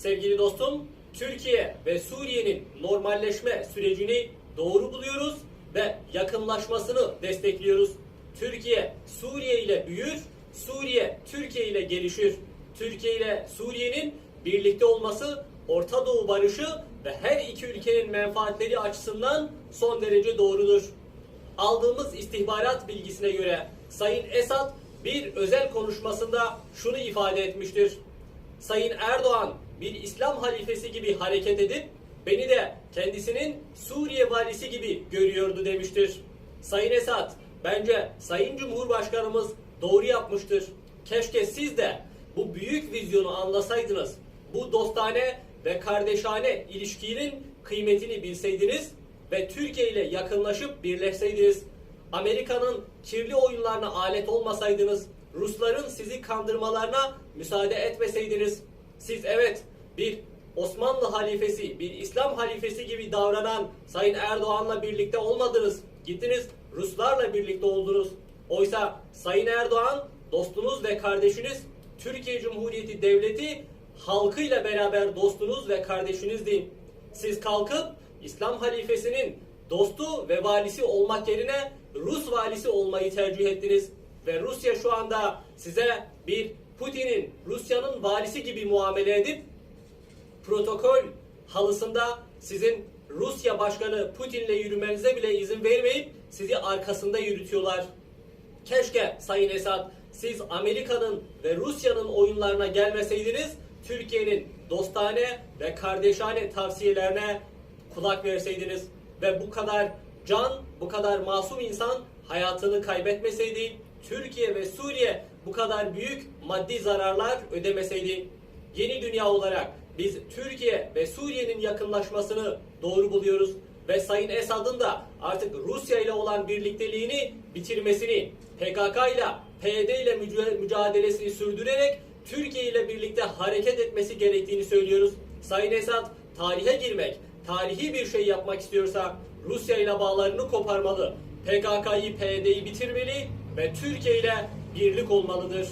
Sevgili dostum, Türkiye ve Suriye'nin normalleşme sürecini doğru buluyoruz ve yakınlaşmasını destekliyoruz. Türkiye Suriye ile büyür, Suriye Türkiye ile gelişir. Türkiye ile Suriye'nin birlikte olması Orta Doğu barışı ve her iki ülkenin menfaatleri açısından son derece doğrudur. Aldığımız istihbarat bilgisine göre Sayın Esad bir özel konuşmasında şunu ifade etmiştir. Sayın Erdoğan bir İslam halifesi gibi hareket edip beni de kendisinin Suriye valisi gibi görüyordu demiştir. Sayın Esad bence Sayın Cumhurbaşkanımız doğru yapmıştır. Keşke siz de bu büyük vizyonu anlasaydınız. Bu dostane ve kardeşane ilişkinin kıymetini bilseydiniz ve Türkiye ile yakınlaşıp birleşseydiniz. Amerika'nın kirli oyunlarına alet olmasaydınız, Rusların sizi kandırmalarına müsaade etmeseydiniz, siz evet bir Osmanlı halifesi, bir İslam halifesi gibi davranan Sayın Erdoğan'la birlikte olmadınız. Gittiniz Ruslarla birlikte oldunuz. Oysa Sayın Erdoğan dostunuz ve kardeşiniz Türkiye Cumhuriyeti Devleti halkıyla beraber dostunuz ve kardeşinizdi. Siz kalkıp İslam halifesinin dostu ve valisi olmak yerine Rus valisi olmayı tercih ettiniz. Ve Rusya şu anda size bir Putin'in, Rusya'nın valisi gibi muamele edip protokol halısında sizin Rusya Başkanı Putin'le yürümenize bile izin vermeyip sizi arkasında yürütüyorlar. Keşke Sayın Esad siz Amerika'nın ve Rusya'nın oyunlarına gelmeseydiniz Türkiye'nin dostane ve kardeşane tavsiyelerine kulak verseydiniz ve bu kadar can, bu kadar masum insan hayatını kaybetmeseydi, Türkiye ve Suriye bu kadar büyük maddi zararlar ödemeseydi, yeni dünya olarak biz Türkiye ve Suriye'nin yakınlaşmasını doğru buluyoruz ve Sayın Esad'ın da artık Rusya ile olan birlikteliğini bitirmesini, PKK ile PYD ile müca- mücadelesini sürdürerek Türkiye ile birlikte hareket etmesi gerektiğini söylüyoruz. Sayın Esad tarihe girmek, tarihi bir şey yapmak istiyorsa Rusya ile bağlarını koparmalı. PKK'yı, PYD'yi bitirmeli ve Türkiye ile birlik olmalıdır.